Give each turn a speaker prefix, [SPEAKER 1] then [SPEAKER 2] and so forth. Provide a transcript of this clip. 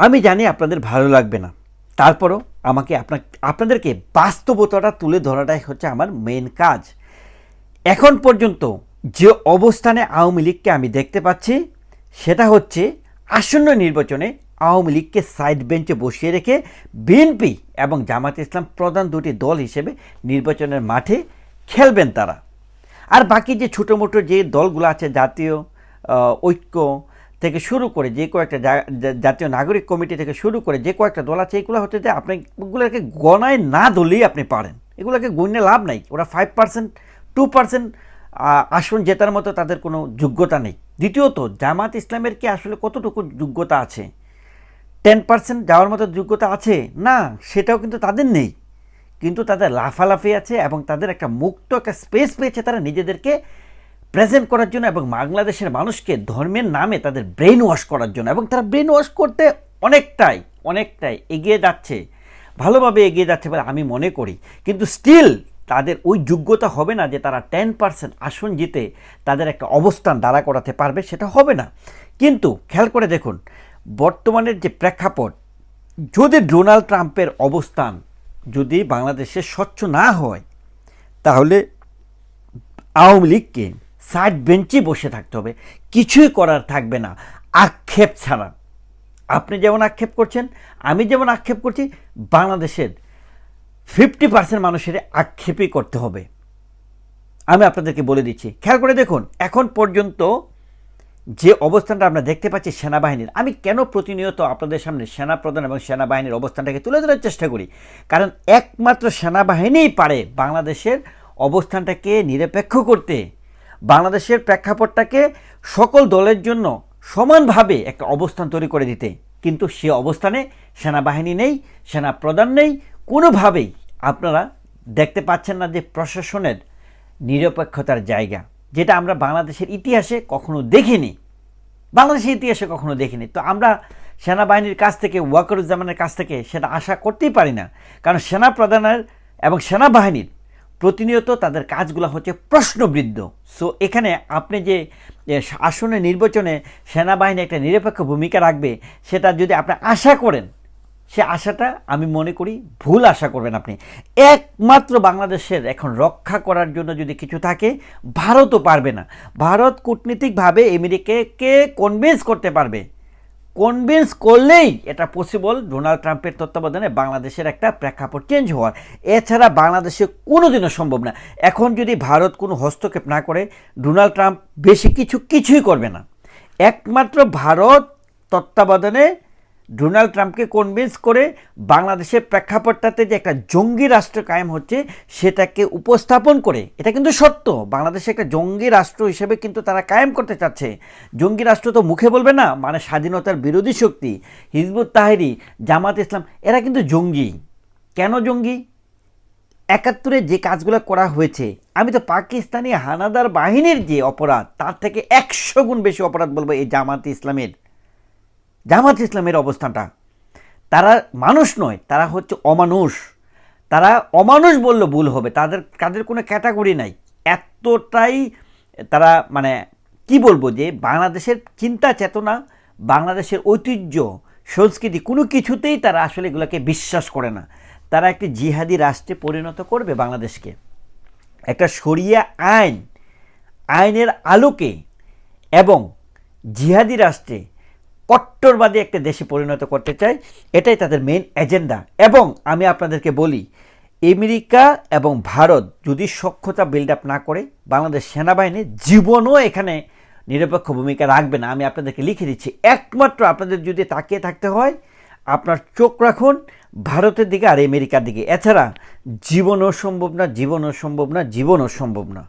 [SPEAKER 1] আমি জানি আপনাদের ভালো লাগবে না। তারপরও আমাকে আপনার আপনাদেরকে বাস্তবতাটা তুলে ধরাটাই হচ্ছে আমার মেন কাজ। এখন পর্যন্ত যে অবস্থানে আওয়ামী লীগকে আমি দেখতে পাচ্ছি, সেটা হচ্ছে আসন্ন নির্বাচনে আওয়ামী লীগকে সাইড বেঞ্চে বসিয়ে রেখে বিএনপি এবং জামাত ইসলাম প্রধান দুটি দল হিসেবে নির্বাচনের মাঠে খেলবেন তারা। আর বাকি যে ছোটো মোটো যে দলগুলো আছে, জাতীয় ঐক্য থেকে শুরু করে যে কয়েকটা জাতীয় নাগরিক কমিটি থেকে শুরু করে যে কয়েকটা দল আছে, এগুলো হচ্ছে যে আপনি, এগুলোকে গণায় না দলেই আপনি পারেন। এগুলোকে গণ্যে লাভ নাই। ওরা ফাইভ পার্সেন্ট টু পার্সেন্ট আসন জেতার মতো তাদের কোনো যোগ্যতা নেই। দ্বিতীয়ত, জামাত ইসলামের কি আসলে কতটুকু যোগ্যতা আছে? টেন পার্সেন্ট যাওয়ার মতো যোগ্যতা আছে? না, সেটাও কিন্তু তাদের নেই। কিন্তু তাদের লাফালাফি আছে এবং তাদের একটা মুক্ত একটা স্পেস পেয়েছে তারা নিজেদেরকে প্রেজেন্ট করার জন্য এবং বাংলাদেশের মানুষকে ধর্মের নামে তাদের ব্রেন ওয়াশ করার জন্য এবং তারা ব্রেন ওয়াশ করতে অনেকটাই অনেকটাই এগিয়ে যাচ্ছে। ভালোভাবে এগিয়ে যাচ্ছে বলে আমি মনে করি। কিন্তু স্টিল তাদের ওই যোগ্যতা হবে না যে তারা টেন পার্সেন্ট আসন জিতে তাদের একটা অবস্থান দাঁড়া করাতে পারবে, সেটা হবে না। কিন্তু খেয়াল করে দেখুন, বর্তমানের যে প্রেক্ষাপট, যদি ডোনাল্ড ট্রাম্পের অবস্থান যদি বাংলাদেশে স্বচ্ছ না হয়, তাহলে আওয়ামী লীগকে সাইড বেঞ্চে বসে থাকতে হবে। কিছুই করার থাকবে না। আক্ষেপ ছাড়া। আপনি যেমন আক্ষেপ করছেন, আমি যেমন আক্ষেপ করছি, বাংলাদেশের ফিফটি পার্সেন্ট মানুষের আক্ষেপই করতে হবে। আমি আপনাদেরকে বলে দিচ্ছি, খেয়াল করে দেখুন, এখন পর্যন্ত যে অবস্থানটা আমরা দেখতে পাচ্ছি সেনাবাহিনীর, আমি কেন প্রতিনিয়ত আপনাদের সামনে সেনা প্রধান এবং সেনাবাহিনীর অবস্থানটাকে তুলে ধরার চেষ্টা করি? কারণ একমাত্র সেনাবাহিনীই পারে বাংলাদেশের অবস্থানটাকে নিরপেক্ষ করতে। বাংলাদেশের প্রেক্ষাপটটাকে সকল দলের জন্য সমানভাবে একটা অবস্থান তৈরি করে দিতে। কিন্তু সে অবস্থানে সেনাবাহিনী নেই সেনা প্রধান নেই, কোনোভাবেই আপনারা দেখতে পাচ্ছেন না যে প্রশাসনের নিরপেক্ষতার জায়গা, যেটা আমরা বাংলাদেশের ইতিহাসে কখনো দেখিনি। বাংলাদেশের ইতিহাসে কখনো দেখিনি। তো আমরা সেনাবাহিনীর কাছ থেকে, ওয়াকরুজ্জামানের কাছ থেকে সেটা আশা করতেই পারি না। কারণ সেনা প্রধানের এবং সেনাবাহিনীর প্রতিনিয়ত তাদের কাজগুলো হচ্ছে প্রশ্নবৃদ্ধ। সো এখানে আপনি যে আসনে নির্বাচনে সেনাবাহিনী একটা নিরপেক্ষ ভূমিকা রাখবে, সেটা যদি আপনি আশা করেন, সে আশাটা আমি মনে করি ভুল আশা করবেন আপনি। একমাত্র বাংলাদেশের এখন রক্ষা করার জন্য যদি কিছু থাকে, ভারতও পারবে না। ভারত কূটনীতিকভাবে আমেরিকাকে কনভিন্স করতে পারবে। কনভিন্স করলেই এটা পসিবল ডোনাল্ড ট্রাম্পের তত্ত্বাবধানে বাংলাদেশের একটা প্রেক্ষাপট চেঞ্জ হওয়ার। এছাড়া বাংলাদেশে কোনোদিনও সম্ভব না। এখন যদি ভারত কোনো হস্তক্ষেপ না করে, ডোনাল্ড ট্রাম্প বেশি কিছু কিছুই করবে না। একমাত্র ভারত তত্ত্বাবধানে ডোনাল্ড ট্রাম্পকে কনভিন্স করে বাংলাদেশের প্রেক্ষাপটটাতে যে একটা জঙ্গি রাষ্ট্র কায়েম হচ্ছে, সেটাকে উপস্থাপন করে। এটা কিন্তু সত্য। বাংলাদেশে একটা জঙ্গি রাষ্ট্র হিসেবে কিন্তু তারা কায়েম করতে চাচ্ছে। জঙ্গি রাষ্ট্র তো মুখে বলবে না মানে স্বাধীনতার বিরোধী শক্তি, হিজবুত তাহেরি, জামাত ইসলাম, এরা কিন্তু জঙ্গি। কেন জঙ্গি? একাত্তরে যে কাজগুলো করা হয়েছে, আমি তো পাকিস্তানি হানাদার বাহিনীর যে অপরাধ, তার থেকে একশো গুণ বেশি অপরাধ বলব এই জামাত ইসলামের। জামাত ইসলামের অবস্থানটা। তারা মানুষ নয়, তারা হচ্ছে অমানুষ। তারা অমানুষ বললে ভুল হবে, তাদের তাদের কোনো ক্যাটাগরি নাই। এতটাই তারা মানে কি বলব যে, বাংলাদেশের চিন্তা, চেতনা, বাংলাদেশের ঐতিহ্য, সংস্কৃতি কোনো কিছুতেই তারা আসলে এগুলোকে বিশ্বাস করে না। তারা একটি জিহাদি রাষ্ট্রে পরিণত করবে বাংলাদেশকে। একটা সরিয়া আইন, আইনের আলোকে এবং জিহাদি রাষ্ট্রে কট্টরবাদী একটা দেশে পরিণত করতে চায় এটাই তাদের মেন এজেন্ডা এবং আমি আপনাদেরকে বলি, আমেরিকা এবং ভারত যদি সক্ষতা বিল্ড আপ না করে, বাংলাদেশ সেনাবাহিনী জীবনও এখানে নিরপেক্ষ ভূমিকা রাখবে না। আমি আপনাদেরকে লিখে দিচ্ছি, একমাত্র আপনাদের যদি তাকিয়ে থাকতে হয়, আপনার চোখ রাখুন ভারতের দিকে আর আমেরিকার দিকে। এছাড়া জীবনও সম্ভব না, জীবনও সম্ভব না, জীবনও সম্ভব না।